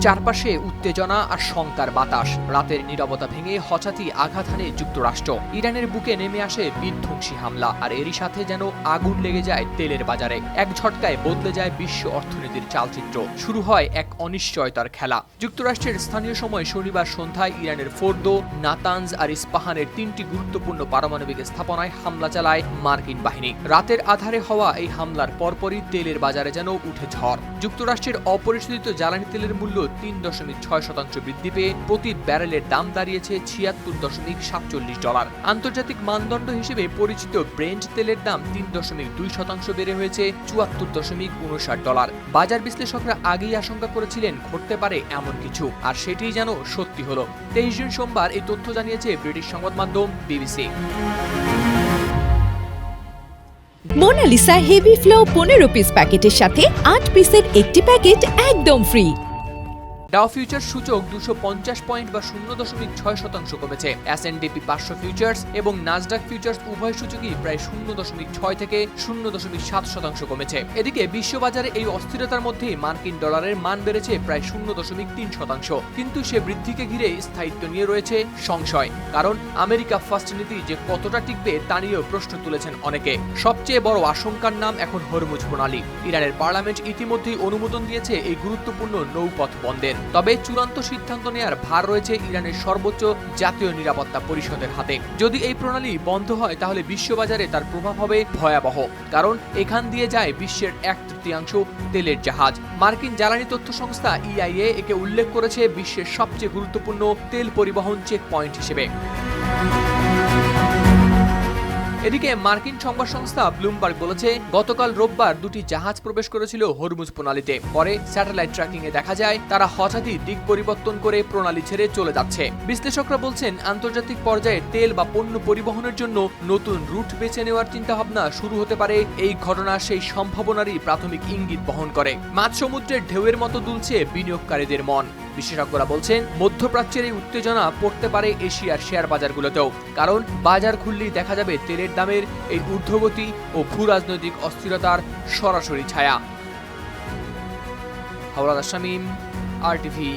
চারপাশে উত্তেজনা আর শঙ্কার বাতাস। রাতের নিরবতা ভেঙে হঠাৎই আঘাত হানে যুক্তরাষ্ট্র। ইরানের বুকে নেমে আসে বিধ্বংসী হামলা, আর এরই সাথে যেন আগুন লেগে যায় তেলের বাজারে। এক ঝটকায় বদলে যায় বিশ্ব অর্থনীতির চালচিত্র। শুরু হয় এক অনিশ্চয়তার খেলা। যুক্তরাষ্ট্রের স্থানীয় সময় শনিবার সন্ধ্যায় ইরানের ফোর্দো, নাতানজ আর ইস্পাহানের তিনটি গুরুত্বপূর্ণ পারমাণবিক স্থাপনায় হামলা চালায় মার্কিন বাহিনী। রাতের আধারে হওয়া এই হামলার পরপরই তেলের বাজারে যেন উঠে ঝড়। যুক্তরাষ্ট্রের অপরিশোধিত জ্বালানি তেলের মূল্য তিন দশমিক ছয় শতাংশ বৃদ্ধি পেয়ে প্রতি ব্যারেলের দাম দাঁড়িয়েছে ছিয়াত্তর দশমিক সাতচল্লিশ ডলার। আন্তর্জাতিক মানদণ্ড হিসেবে পরিচিত ব্রেন্ট তেলের দাম তিন দশমিক দুই শতাংশ বেড়ে হয়েছে চুয়াত্তর দশমিক উনষাট ডলার। বাজার বিশ্লেষকরা আগেই আশঙ্কা করেছিলেন ঘটতে পারে এমন কিছু, আর সেটিই যেন সত্যি হলো। তেইশ জুন সোমবার এই তথ্য জানিয়েছে ব্রিটিশ সংবাদ মাধ্যম বিবিসি। মোনালিসা হেভি ফ্লো পনেরো পিস প্যাকেটের সাথে আট পিসের একটি প্যাকেট একদম ফ্রি। ডাও ফিউচার সূচক দুশো পঞ্চাশ পয়েন্ট বা শূন্য দশমিক ছয় শতাংশ কমেছে। এস এন ডিপি পাঁচশো ফিউচার্স এবং নাজডাক ফিউচার্স উভয় সূচকই প্রায় শূন্য দশমিক ছয় থেকে শূন্য দশমিক সাত শতাংশ কমেছে। এদিকে বিশ্ববাজারে এই অস্থিরতার মধ্যেই মার্কিন ডলারের মান বেড়েছে প্রায় শূন্য দশমিক তিন শতাংশ। কিন্তু সে বৃদ্ধিকে ঘিরে স্থায়িত্ব নিয়ে রয়েছে সংশয়। কারণ আমেরিকা ফার্স্ট নীতি যে কতটা টিকবে তা নিয়েও প্রশ্ন তুলেছেন অনেকে। সবচেয়ে বড় আশঙ্কার নাম এখন হরমুজ প্রণালী। ইরানের পার্লামেন্ট ইতিমধ্যেই অনুমোদন দিয়েছে এই গুরুত্বপূর্ণ নৌপথ বন্ধের। তবে চূড়ান্ত সিদ্ধান্ত নেয়ার ভার রয়েছে ইরানের সর্বোচ্চ জাতীয় নিরাপত্তা পরিষদের হাতে। যদি এই প্রণালী বন্ধ হয়, তাহলে বিশ্ববাজারে তার প্রভাব হবে ভয়াবহ, কারণ এখান দিয়ে যায় বিশ্বের এক তৃতীয়াংশ তেলের জাহাজ। মার্কিন জ্বালানি তথ্য সংস্থা ইআইএ একে উল্লেখ করেছে বিশ্বের সবচেয়ে গুরুত্বপূর্ণ তেল পরিবহন চেক পয়েন্ট হিসেবে। এদিকে মার্কিন সংবাদ সংস্থা ব্লুমবার্গ বলেছে, গতকাল রোববার দুটি জাহাজ প্রবেশ করেছিল হরমুজ প্রণালীতে। পরে স্যাটেলাইট ট্র্যাকিং এ দেখা যায়, তারা হঠাৎই দিক পরিবর্তন করে প্রণালী ছেড়ে চলে যাচ্ছে। বিশ্লেষকরা বলছেন, আন্তর্জাতিক পর্যায়ে তেল বা পণ্য পরিবহনের জন্য নতুন রুট বেছে নেওয়ার চিন্তাভাবনা শুরু হতে পারে। এই ঘটনা সেই সম্ভাবনারই প্রাথমিক ইঙ্গিত বহন করে। মাঝ সমুদ্রের ঢেউয়ের মতো দুলছে বিনিয়োগকারীদের মন। বিশেষজ্ঞরা বলছেন, মধ্যপ্রাচ্যের এই উত্তেজনা পড়তে পারে এশিয়ার শেয়ার বাজারগুলোতেও, কারণ বাজার খুললেই দেখা যাবে তেলের দামের এই ঊর্ধ্বগতি ও ভূ রাজনৈতিক অস্থিরতার সরাসরি ছায়া। হাওড়া শামীম, আর টিভি